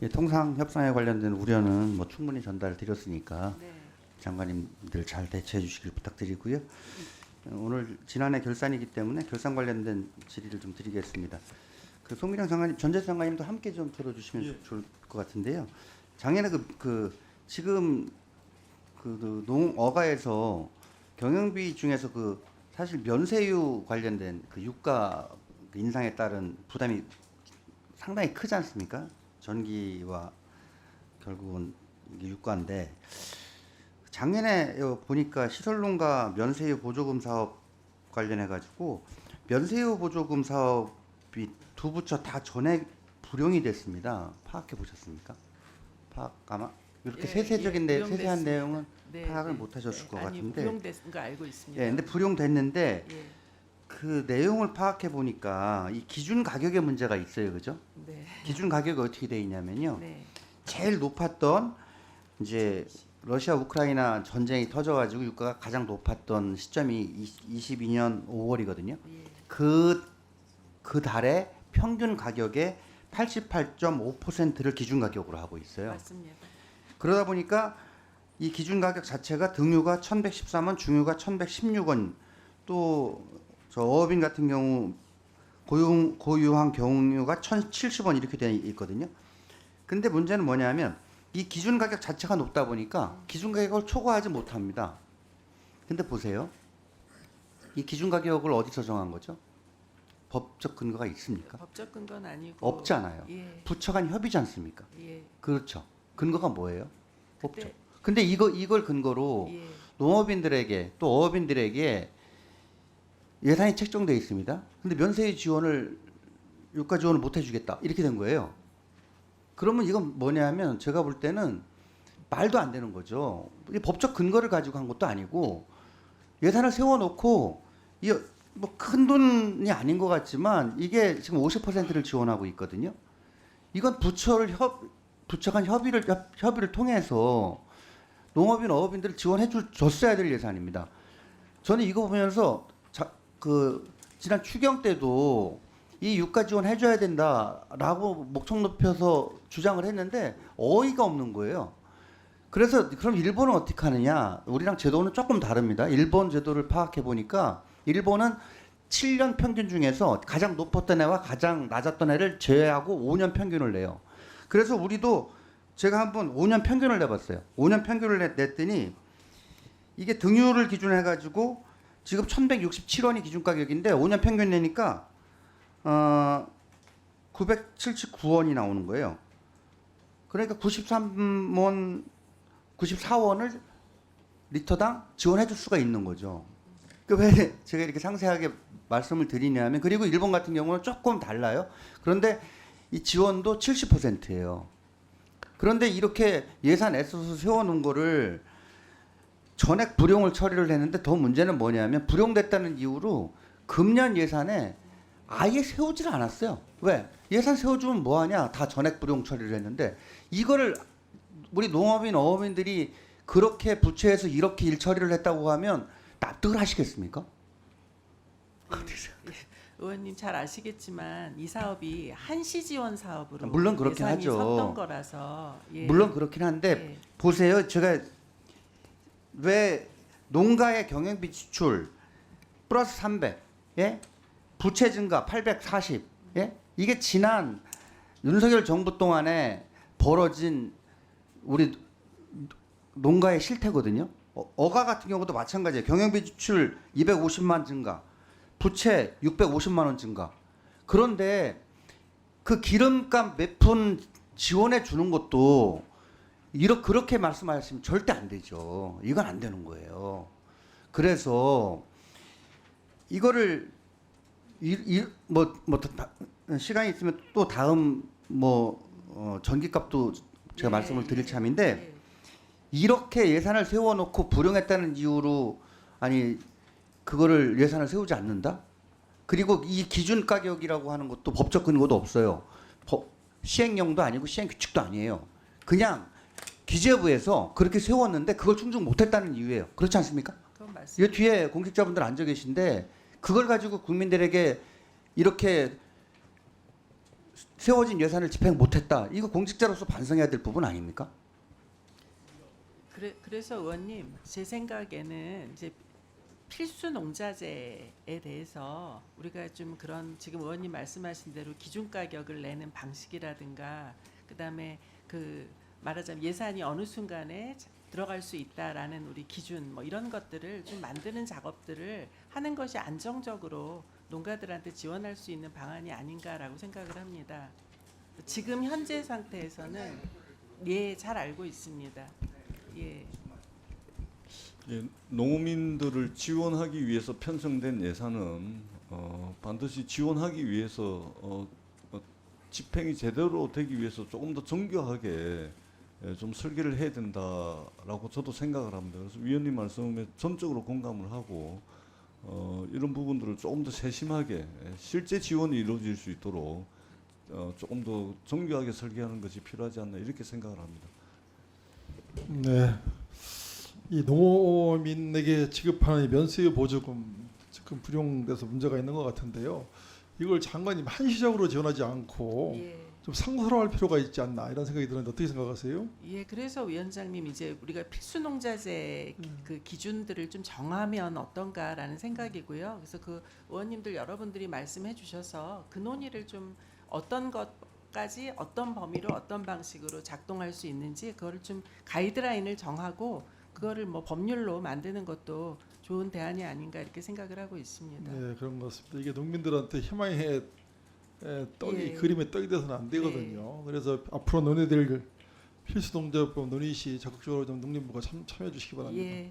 예, 통상 협상에 관련된 우려는 뭐 충분히 전달드렸으니까 네. 장관님들 잘 대처해 주시길 부탁드리고요. 어, 오늘 지난해 결산이기 때문에 결산 관련된 질의를 좀 드리겠습니다. 그 송미령 장관님, 전재 장관님도 함께 좀 들어주시면 예. 좋을 것 같은데요. 작년에 그, 그 지금 그, 그 농어가에서 경영비 중에서 그 사실 면세유 관련된 그 유가 그 인상에 따른 부담이 상당히 크지 않습니까? 전기와 결국은 이게 유가인데 작년에 요 보니까 시설농가 면세유 보조금 사업 관련해 가지고 면세유 보조금 사업이 두 부처 다 전액 불용이 됐습니다. 파악해 보셨습니까? 파악 아마 이렇게 예, 세세적인 예, 내. 세세한 내용은 네, 파악을 네, 못 하셨을 네. 것 아니, 같은데. 불용된 거 알고 있습니다. 예, 근데 불용됐는데 예, 그 내용을 파악해 보니까 이 기준 가격에 문제가 있어요, 그죠? 네. 기준 가격이 어떻게 돼 있냐면요. 네. 제일 높았던 이제 러시아 우크라이나 전쟁이 터져가지고 유가가 가장 높았던 시점이 22년 5월이거든요. 예. 그, 그 달에 평균 가격의 88.5%를 기준 가격으로 하고 있어요. 맞습니다. 그러다 보니까 이 기준 가격 자체가 등유가 1113원, 중유가 1116원, 또 저 어업인 같은 경우 고유, 고유한 경유가 1070원 이렇게 돼 있거든요. 근데 문제는 뭐냐면 이 기준 가격 자체가 높다 보니까 기준 가격을 초과하지 못합니다. 근데 보세요. 이 기준 가격을 어디서 정한 거죠? 법적 근거가 있습니까? 법적 근거는 아니고 없잖아요. 예. 부처 간 협의지 않습니까? 예. 그렇죠. 근거가 뭐예요? 없죠. 근데 이거 이걸 근거로 예. 농업인들에게 또 어업인들에게 예산이 책정돼 있습니다. 근데 면세 지원을 유가 지원을 못 해주겠다 이렇게 된 거예요. 그러면 이건 뭐냐면 제가 볼 때는 말도 안 되는 거죠. 법적 근거를 가지고 한 것도 아니고 예산을 세워놓고 이 뭐 큰 돈이 아닌 것 같지만 이게 지금 50%를 지원하고 있거든요. 이건 부처를 협 부처 간 협의를 협, 협의를 통해서 농업인 어업인들을 지원해 줄 줬어야 될 예산입니다. 저는 이거 보면서 자, 그 지난 추경 때도 이 유가 지원 해줘야 된다라고 목청 높여서 주장을 했는데 어이가 없는 거예요. 그래서 그럼 일본은 어떻게 하느냐? 우리랑 제도는 조금 다릅니다. 일본 제도를 파악해 보니까 일본은 7년 평균 중에서 가장 높았던 애와 가장 낮았던 애를 제외하고 5년 평균을 내요. 그래서 우리도 제가 한번 5년 평균을 내봤어요. 5년 평균을 내- 냈더니 이게 등유를 기준으로 해가지고 지금 1,167원이 기준 가격인데 5년 평균 내니까 어 979원이 나오는 거예요. 그러니까 93원, 94원을 리터당 지원해 줄 수가 있는 거죠. 그왜 제가 이렇게 상세하게 말씀을 드리냐면 그리고 일본 같은 경우는 조금 달라요. 그런데 이 지원도 70%예요. 그런데 이렇게 예산 애써서 세워 놓은 거를 전액 불용을 처리를 했는데 더 문제는 뭐냐면 불용됐다는 이유로 금년 예산에 아예 세우질 않았어요. 왜? 예산 세워주면 뭐하냐? 다 전액 불용 처리를 했는데 이거를 우리 농업인 어업인들이 그렇게 부채해서 이렇게 일 처리를 했다고 하면 납득을 하시겠습니까? 의원님 잘 아시겠지만 이 사업이 한시 지원 사업으로 물론 그렇긴 예산이 하죠. 섰던 거라서 예. 물론 그렇긴 한데 예. 보세요. 제가 왜 농가의 경영비 지출 플러스 300, 예? 부채 증가 840, 예? 이게 지난 윤석열 정부 동안에 벌어진 우리 농가의 실태거든요. 어, 어가 같은 경우도 마찬가지예요. 경영비 지출 250만 증가, 부채 650만 원 증가. 그런데 그 기름값 몇 푼 지원해 주는 것도 이렇게 그렇게 말씀하시면 절대 안 되죠. 이건 안 되는 거예요. 그래서 이거를 이뭐뭐 시간이 있으면 또 다음 뭐 어, 전기값도 제가 예, 말씀을 드릴 예, 참인데 예. 이렇게 예산을 세워놓고 불용했다는 이유로 아니 그거를 예산을 세우지 않는다? 그리고 이 기준 가격이라고 하는 것도 법적 근거도 없어요. 법, 시행령도 아니고 시행 규칙도 아니에요. 그냥 기재부에서 그렇게 세웠는데 그걸 충족 못했다는 이유예요. 그렇지 않습니까? 그건 맞습니다. 이 뒤에 공직자분들 앉아 계신데 그걸 가지고 국민들에게 이렇게 세워진 예산을 집행 못했다. 이거 공직자로서 반성해야 될 부분 아닙니까? 그래, 그래서 의원님 제 생각에는 이제 필수 농자재에 대해서 우리가 좀 그런 지금 의원님 말씀하신 대로 기준 가격을 내는 방식이라든가 그다음에 그 말하자면 예산이 어느 순간에 자- 들어갈 수 있다라는 우리 기준 뭐 이런 것들을 좀 만드는 작업들을 하는 것이 안정적으로 농가들한테 지원할 수 있는 방안이 아닌가라고 생각을 합니다. 지금 현재 상태에서는 예 잘 알고 있습니다. 예. 예, 농민들을 지원하기 위해서 편성된 예산은 어, 반드시 지원하기 위해서 어, 어, 집행이 제대로 되기 위해서 조금 더 정교하게 예, 좀 설계를 해야 된다라고 저도 생각을 합니다. 그래서 위원님 말씀에 전적으로 공감을 하고 어, 이런 부분들을 조금 더 세심하게 예, 실제 지원이 이루어질 수 있도록 어, 조금 더 정교하게 설계하는 것이 필요하지 않나 이렇게 생각을 합니다. 네. 이 농민에게 지급하는 이 면세 보조금 지금 불용돼서 문제가 있는 것 같은데요. 이걸 장관님 한시적으로 지원하지 않고 예. 좀 상설화할 필요가 있지 않나 이런 생각이 드는데 어떻게 생각하세요? 예, 그래서 위원장님 이제 우리가 필수 농자재 음. 그 기준들을 좀 정하면 어떤가라는 생각이고요. 그래서 그 의원님들 여러분들이 말씀해 주셔서 그 논의를 좀 어떤 것까지 어떤 범위로 어떤 방식으로 작동할 수 있는지 그거를 좀 가이드라인을 정하고 그거를 뭐 법률로 만드는 것도 좋은 대안이 아닌가 이렇게 생각을 하고 있습니다. 네, 그런 것 같습니다. 이게 농민들한테 희망의 에, 떡이 예. 네. 그림의 떡이 돼서는 안 되거든요. 그래서 앞으로 논의될 필수 농자법 논의 시 적극적으로 좀 농림부가 참, 참여해 주시기 바랍니다. 예,